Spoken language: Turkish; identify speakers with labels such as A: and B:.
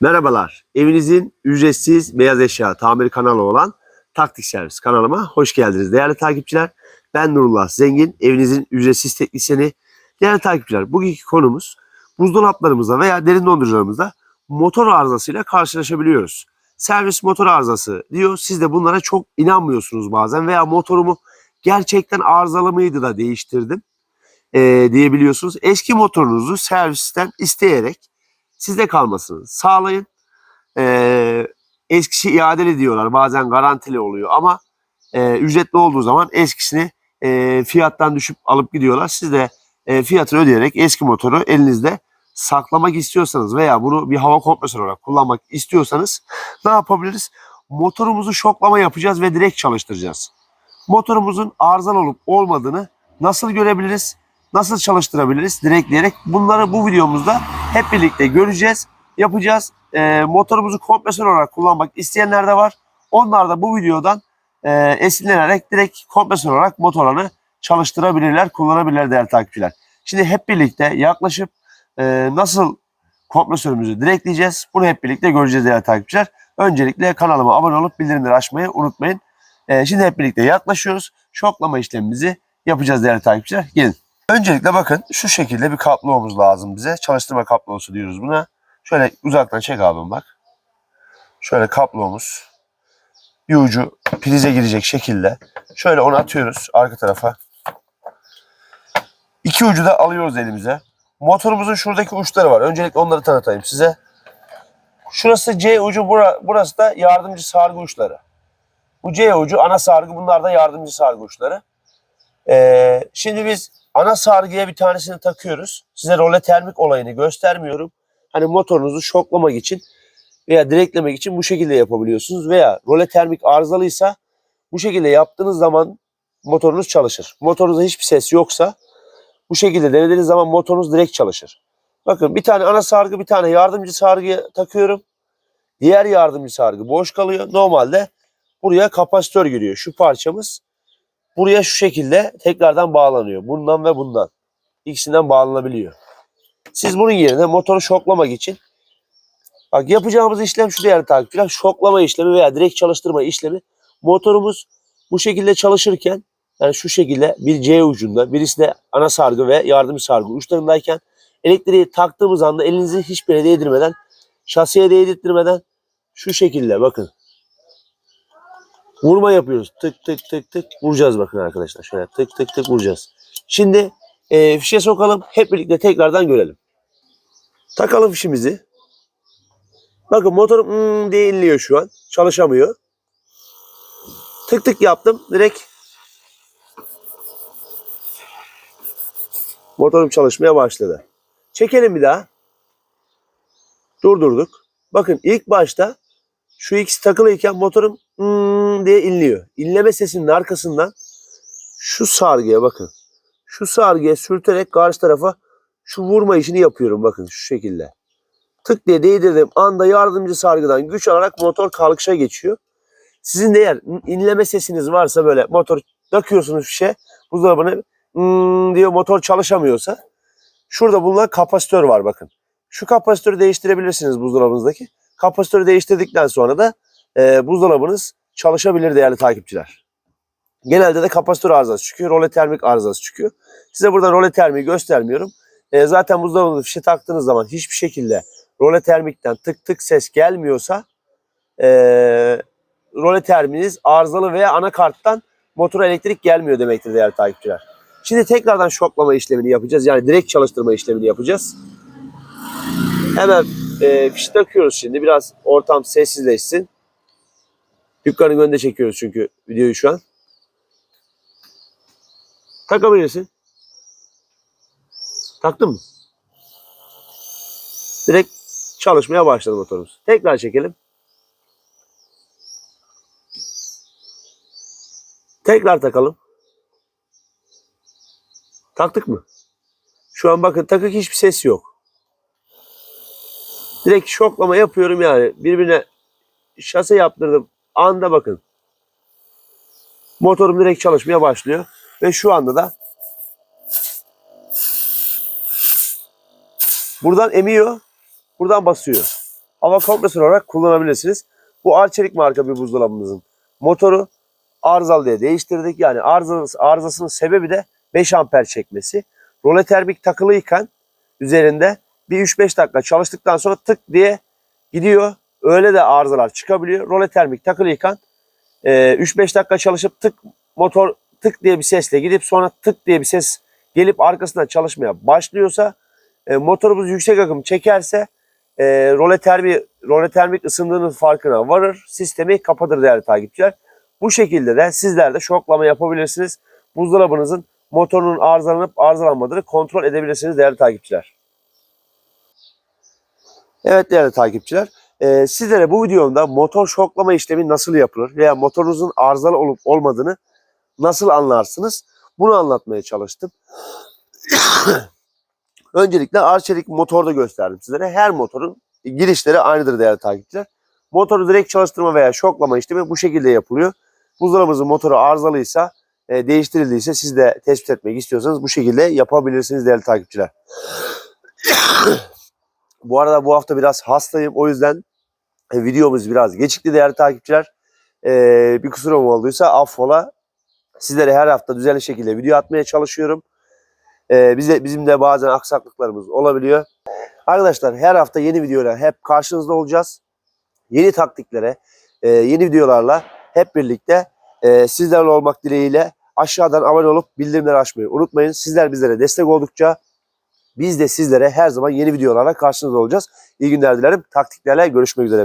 A: Merhabalar. Evinizin ücretsiz beyaz eşya tamir kanalı olan Taktik Servis kanalıma hoş geldiniz değerli takipçiler. Ben Nurullah Zengin, evinizin ücretsiz teknisyeni. Değerli takipçiler, bugünkü konumuz buzdolaplarımızda veya derin dondurucularımızda motor arızasıyla karşılaşabiliyoruz. Servis motor arızası diyor. Siz de bunlara çok inanmıyorsunuz bazen veya motorumu gerçekten arızalı mıydı da değiştirdim eee, diyebiliyorsunuz. Eski motorunuzu servisten isteyerek sizde kalmasını sağlayın. Ee, eskisi iadeli diyorlar. Bazen garantili oluyor ama e, ücretli olduğu zaman eskisini e, fiyattan düşüp alıp gidiyorlar. Siz de e, fiyatını ödeyerek eski motoru elinizde saklamak istiyorsanız veya bunu bir hava kompresörü olarak kullanmak istiyorsanız ne yapabiliriz? Motorumuzu şoklama yapacağız ve direkt çalıştıracağız. Motorumuzun arızalı olup olmadığını nasıl görebiliriz? Nasıl çalıştırabiliriz direkleyerek? Bunları bu videomuzda hep birlikte göreceğiz, yapacağız. Ee, motorumuzu kompresör olarak kullanmak isteyenler de var. Onlar da bu videodan e, esinlenerek direkt kompresör olarak motorlarını çalıştırabilirler, kullanabilirler değerli takipçiler. Şimdi hep birlikte yaklaşıp e, nasıl kompresörümüzü direkleyeceğiz? Bunu hep birlikte göreceğiz değerli takipçiler. Öncelikle kanalıma abone olup bildirimleri açmayı unutmayın. E, şimdi hep birlikte yaklaşıyoruz. Şoklama işlemimizi yapacağız değerli takipçiler. Gelin. Öncelikle bakın şu şekilde bir kaplomuz lazım bize. Çalıştırma kablosu diyoruz buna. Şöyle uzaktan çek abim bak. Şöyle kablomuz. Bir ucu prize girecek şekilde. Şöyle onu atıyoruz arka tarafa. İki ucu da alıyoruz elimize. Motorumuzun şuradaki uçları var. Öncelikle onları tanıtayım size. Şurası C ucu, bura- burası da yardımcı sargı uçları. Bu C ucu ana sargı, bunlar da yardımcı sargı uçları. Ee, şimdi biz ana sargıya bir tanesini takıyoruz. Size role termik olayını göstermiyorum. Hani motorunuzu şoklamak için veya direklemek için bu şekilde yapabiliyorsunuz. Veya role termik arızalıysa bu şekilde yaptığınız zaman motorunuz çalışır. Motorunuzda hiçbir ses yoksa bu şekilde denediğiniz zaman motorunuz direkt çalışır. Bakın bir tane ana sargı bir tane yardımcı sargıya takıyorum. Diğer yardımcı sargı boş kalıyor. Normalde buraya kapasitör giriyor. Şu parçamız buraya şu şekilde tekrardan bağlanıyor. Bundan ve bundan. İkisinden bağlanabiliyor. Siz bunun yerine motoru şoklamak için bak yapacağımız işlem şu değerli takipçiler. Şoklama işlemi veya direkt çalıştırma işlemi. Motorumuz bu şekilde çalışırken yani şu şekilde bir C ucunda birisi de ana sargı ve yardımcı sargı uçlarındayken elektriği taktığımız anda elinizi hiçbir yere değdirmeden şasiye değdirtmeden şu şekilde bakın vurma yapıyoruz. Tık tık tık tık vuracağız bakın arkadaşlar. Şöyle tık tık tık vuracağız. Şimdi e, fişe sokalım. Hep birlikte tekrardan görelim. Takalım fişimizi. Bakın motor hmm diye şu an. Çalışamıyor. Tık tık yaptım. Direkt motorum çalışmaya başladı. Çekelim bir daha. Durdurduk. Bakın ilk başta şu ikisi takılıyken motorum hmm diye inliyor. İnleme sesinin arkasından şu sargıya bakın. Şu sargıya sürterek karşı tarafa şu vurma işini yapıyorum bakın şu şekilde. Tık diye değdirdiğim anda yardımcı sargıdan güç alarak motor kalkışa geçiyor. Sizin de eğer inleme sesiniz varsa böyle motor takıyorsunuz bir şey buzdolabını hmm diyor motor çalışamıyorsa şurada bulunan kapasitör var bakın. Şu kapasitörü değiştirebilirsiniz buzdolabınızdaki. Kapasitörü değiştirdikten sonra da e, buzdolabınız çalışabilir değerli takipçiler. Genelde de kapasitör arızası çıkıyor. Role termik arızası çıkıyor. Size burada role termiği göstermiyorum. E, zaten buzdolabınıza fişe taktığınız zaman hiçbir şekilde role termikten tık tık ses gelmiyorsa e, role terminiz arızalı veya anakarttan motora elektrik gelmiyor demektir değerli takipçiler. Şimdi tekrardan şoklama işlemini yapacağız. Yani direkt çalıştırma işlemini yapacağız. Hemen e, fişi takıyoruz şimdi. Biraz ortam sessizleşsin. Dükkanın önünde çekiyoruz çünkü videoyu şu an. Takabilirsin. Taktın mı? Direkt çalışmaya başladı motorumuz. Tekrar çekelim. Tekrar takalım. Taktık mı? Şu an bakın takık hiçbir ses yok. Direkt şoklama yapıyorum yani. Birbirine şase yaptırdım. Anda bakın. Motorum direkt çalışmaya başlıyor. Ve şu anda da buradan emiyor. Buradan basıyor. hava kompresörü olarak kullanabilirsiniz. Bu Arçelik marka bir buzdolabımızın motoru arızalı diye değiştirdik. Yani arızası, arızasının sebebi de 5 amper çekmesi. Role termik takılıyken üzerinde bir 3-5 dakika çalıştıktan sonra tık diye gidiyor. Öyle de arızalar çıkabiliyor. Role termik takılıyken e, 3-5 dakika çalışıp tık motor tık diye bir sesle gidip sonra tık diye bir ses gelip arkasından çalışmaya başlıyorsa e, motorumuz yüksek akım çekerse e, role, termi, role termik ısındığının farkına varır. Sistemi kapatır değerli takipçiler. Bu şekilde de sizler de şoklama yapabilirsiniz. Buzdolabınızın motorunun arızalanıp arızalanmadığını kontrol edebilirsiniz değerli takipçiler. Evet değerli takipçiler. E, sizlere bu videomda motor şoklama işlemi nasıl yapılır veya motorunuzun arızalı olup olmadığını nasıl anlarsınız? Bunu anlatmaya çalıştım. Öncelikle Arçelik motorda gösterdim sizlere. Her motorun girişleri aynıdır değerli takipçiler. Motoru direkt çalıştırma veya şoklama işlemi bu şekilde yapılıyor. Buzdolabınızın motoru arızalıysa, e, değiştirildiyse siz de tespit etmek istiyorsanız bu şekilde yapabilirsiniz değerli takipçiler. bu arada bu hafta biraz hastayım. O yüzden e, videomuz biraz gecikti değerli takipçiler. E, bir kusurum olduysa affola. Sizlere her hafta düzenli şekilde video atmaya çalışıyorum. E, bize, bizim de bazen aksaklıklarımız olabiliyor. Arkadaşlar her hafta yeni videoyla hep karşınızda olacağız. Yeni taktiklere, e, yeni videolarla hep birlikte e, sizlerle olmak dileğiyle aşağıdan abone olup bildirimleri açmayı unutmayın. Sizler bizlere destek oldukça biz de sizlere her zaman yeni videolarla karşınızda olacağız. İyi günler dilerim. Taktiklerle görüşmek üzere.